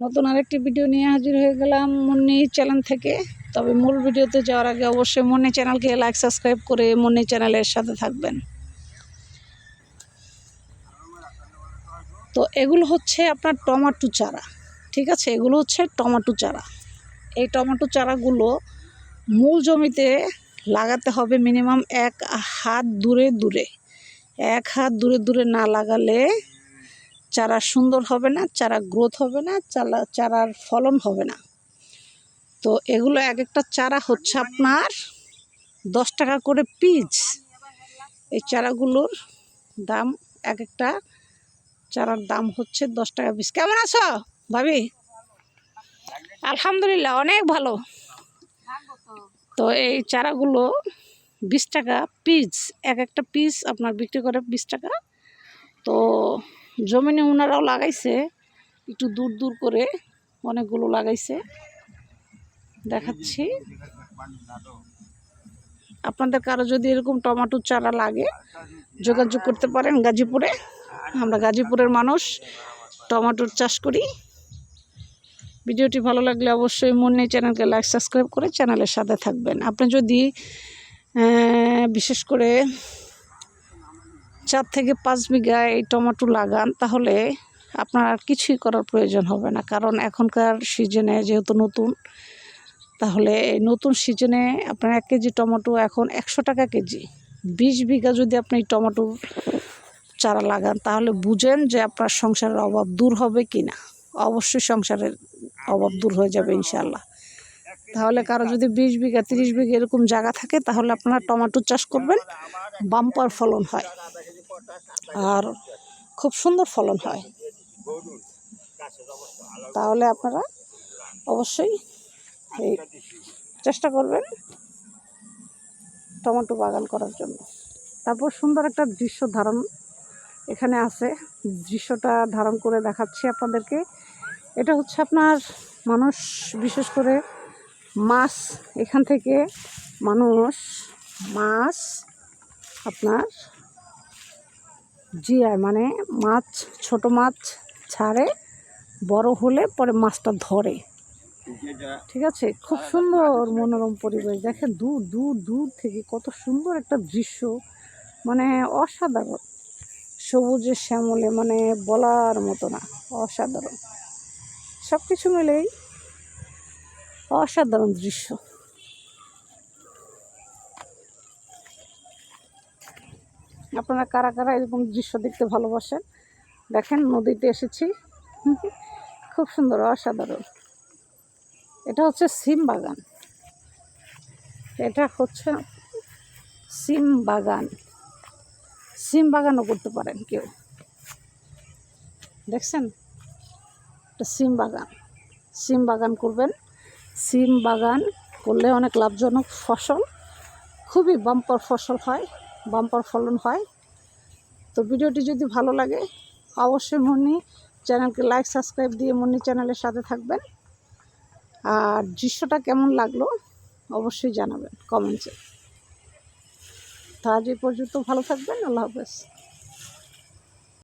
নতুন আরেকটি ভিডিও নিয়ে হাজির হয়ে গেলাম মুন্নি চ্যানেল থেকে। তবে মূল ভিডিওতে যাওয়ার আগে অবশ্যই মুন্নি চ্যানেলকে লাইক সাবস্ক্রাইব করে মুন্নি চ্যানেলের সাথে থাকবেন। তো এগুলো হচ্ছে আপনার টমাটো চারা, ঠিক আছে? এগুলো হচ্ছে টমাটো চারা। এই টমাটো চারাগুলো মূল জমিতে লাগাতে হবে মিনিমাম এক হাত দূরে দূরে। এক হাত দূরে দূরে না লাগালে চারা সুন্দর হবে না, চারা গ্রোথ হবে না চারা চারার ফলন হবে না। তো এগুলো এক একটা চারা হচ্ছে আপনার দশ টাকা করে পিস। এই চারাগুলোর দাম এক একটা চারার দাম হচ্ছে দশ টাকা পিস। কেমন আছো ভাবি? আলহামদুলিল্লাহ, অনেক ভালো। তো এই চারাগুলো বিশ টাকা পিস এক একটা পিস আপনার বিক্রি করে বিশ টাকা। তো জমিনে ওনারাও লাগাইছে, একটু দূর দূর করে অনেকগুলো লাগাইছে। দেখাচ্ছি। আপনাদের কারও যদি এরকম টমেটোর চারা লাগে, যোগাযোগ করতে পারেন গাজীপুরে। আমরা গাজীপুরের মানুষ, টমাটোর চাষ করি। ভিডিওটি ভালো লাগলে অবশ্যই মুন্নি চ্যানেলকে লাইক, সাবস্ক্রাইব করে চ্যানেলের সাথে থাকবেন। আপনি যদি বিশেষ করে চার থেকে পাঁচ বিঘা এই টমেটো লাগান, তাহলে আপনার আর কিছুই করার প্রয়োজন হবে না। কারণ এখনকার সিজনে যেহেতু নতুন, তাহলে এই নতুন সিজনে আপনার এক কেজি টমেটো এখন একশো টাকা কেজি। বিশ বিঘা যদি আপনি টমেটো চারা লাগান, তাহলে বুঝেন যে আপনার সংসারের অভাব দূর হবে কি না। অবশ্যই সংসারের অভাব দূর হয়ে যাবে ইনশাল্লাহ তাহলে কারও যদি বিশ বিঘা, তিরিশ বিঘা এরকম জায়গা থাকে, তাহলে আপনারা টমেটো চাষ করবেন, বাম্পার ফলন হয়। আর খুব সুন্দর ফলন হয়। তাহলে আপনারা অবশ্যই এই চেষ্টা করবেন টমেটো বাগান করার জন্য। তারপর সুন্দর একটা দৃশ্য ধারণ এখানে আছে। দৃশ্যটা ধারণ করে দেখাচ্ছি আপনাদেরকে। এটা হচ্ছে আপনার মানুষ, বিশেষ করে মাছ, এখান থেকে মানুষ, মাছ আপনার জিয়ায় মানে মাছ, ছোট মাছ ছাড়ে, বড় হলে পরে মাছটা ধরে। ঠিক আছে? খুব সুন্দর মনোরম পরিবেশ। দেখেন দূর দূর দূর থেকে কত সুন্দর একটা দৃশ্য। মানে অসাধারণ। সবুজে শ্যামলে মানে বলার মতো না, অসাধারণ। সব কিছু মিলেই অসাধারণ দৃশ্য। আপনারা কারা কারা এরকম দৃশ্য দেখতে ভালোবাসেন? দেখেন, নদীতে এসেছি। খুব সুন্দর, অসাধারণ। এটা হচ্ছে সিম বাগান। এটা হচ্ছে সিম বাগান। সিম বাগানও করতে পারেন কেউ। দেখছেন? এটা সিম বাগান। সিম বাগান করবেন। সিম বাগান করলে অনেক লাভজনক ফসল। খুবই বাম্পার ফসল হয়। বাম্পার ফলন হয়। তো ভিডিওটি যদি ভালো লাগে, অবশ্যই মনি চ্যানেলকে লাইক, সাবস্ক্রাইব দিয়ে মনি চ্যানেলের সাথে থাকবেন। আর দৃশ্যটা কেমন লাগল, অবশ্যই জানাবেন কমেন্টসে তা আজ এই পর্যন্ত ভালো থাকবেন, আল্লাহ হাফেজ।